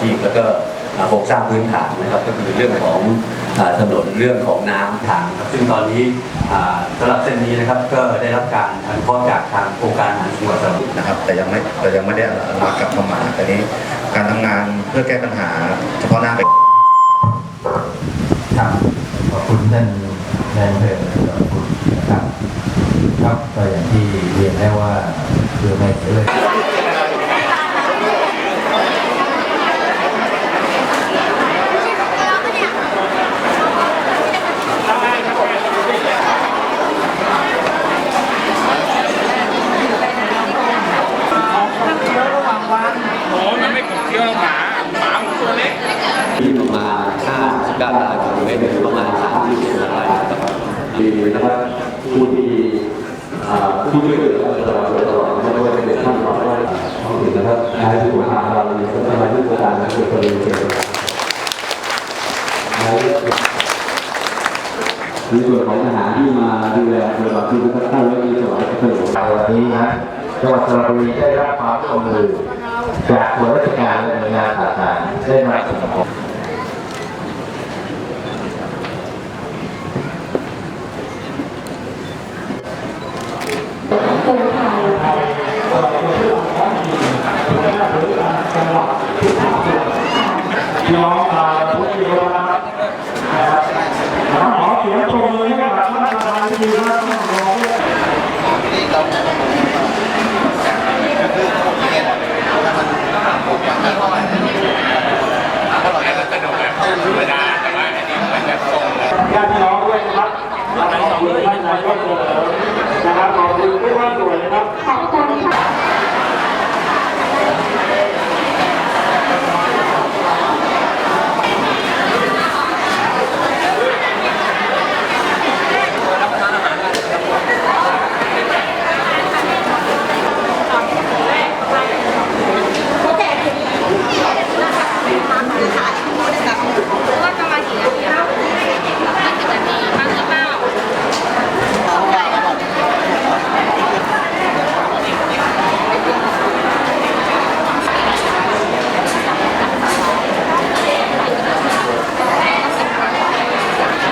ชีพ แล้วก็อ่าโครงสร้างพื้นฐานนะครับก็คือเรื่องของอ่าถนนเรื่องของน้ำทางครับซึ่งตอนนี้อ่าสำหรับเส้นนี้นะครับก็ได้รับการอนุเคราะห์จากทางโครงการอาหารจังหวัดสระบุรีนะครับ แต่ยังไม่แต่ยังไม่ได้อนุมัติกลับเข้ามาแต่นี้การทำงานเพื่อแก้ปัญหาเฉพาะหน้าไปครับขอบคุณท่านนายอำเภอขอบคุณนะครับ ครับก็อย่างที่เรียนแล้วว่าเพื่อไม่เสียเลย โอ้มันไม่ขบเคี้ยวหมา หมามันตัวเล็ก ที่ประมาณ 59ตารางกิโลเมตรหรือประมาณ30ไร่นะครับมีนะครับผู้ที่ผู้ช่วยเหลือตลอดตลอดไม่ว่าจะเป็นท่านรองว่าท้องถิ่นนะครับนายผู้ทางเรามีสมาชิกการและผู้บริหารในส่วนของทหารที่มาดูแลปฏิบัติที่นะครับท่านและมีสวัสดิ์ประโยชน์วันนี้นะจังหวัดสระบุรีได้รับความร่วมมือจากส่วนราชการและหน่วยงานต่างๆได้มาสนับสนุน พี่น้องชาวพุทธโยนะครับนะครับขอเสียงปรบมือให้กับท่านประธานที่ดีและท่านรองด้วย ญาติพี่น้องด้วยนะครับขอบคุณท่านนายกเฉลิมนะครับขอบคุณผู้ว่าส่วนนะครับ ขอบคุณค่ะ ว่าประมาณกี่นาทีคะห้าสิบนาทีห้าสิบเก้า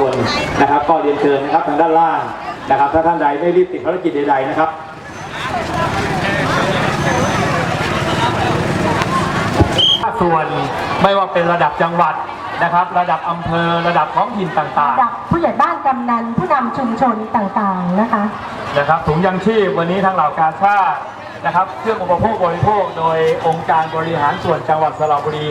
คนนะครับก็เรียนเชิญนะครับทางด้านล่างนะครับ ถ้าท่านใดไม่รีบติดภารกิจใดๆนะครับ ส่วนไม่ว่าเป็นระดับจังหวัดนะครับ ระดับอำเภอระดับท้องถิ่นต่างระดับผู้ใหญ่บ้านกำนันผู้นำชุมชนต่างๆนะคะๆนะครับถุงยังชีพวันนี้ทางเหล่ากาชาตินะครับเครื่องอุปโภคบริโภคโดยองค์การบริหารส่วนจังหวัดสระบุรี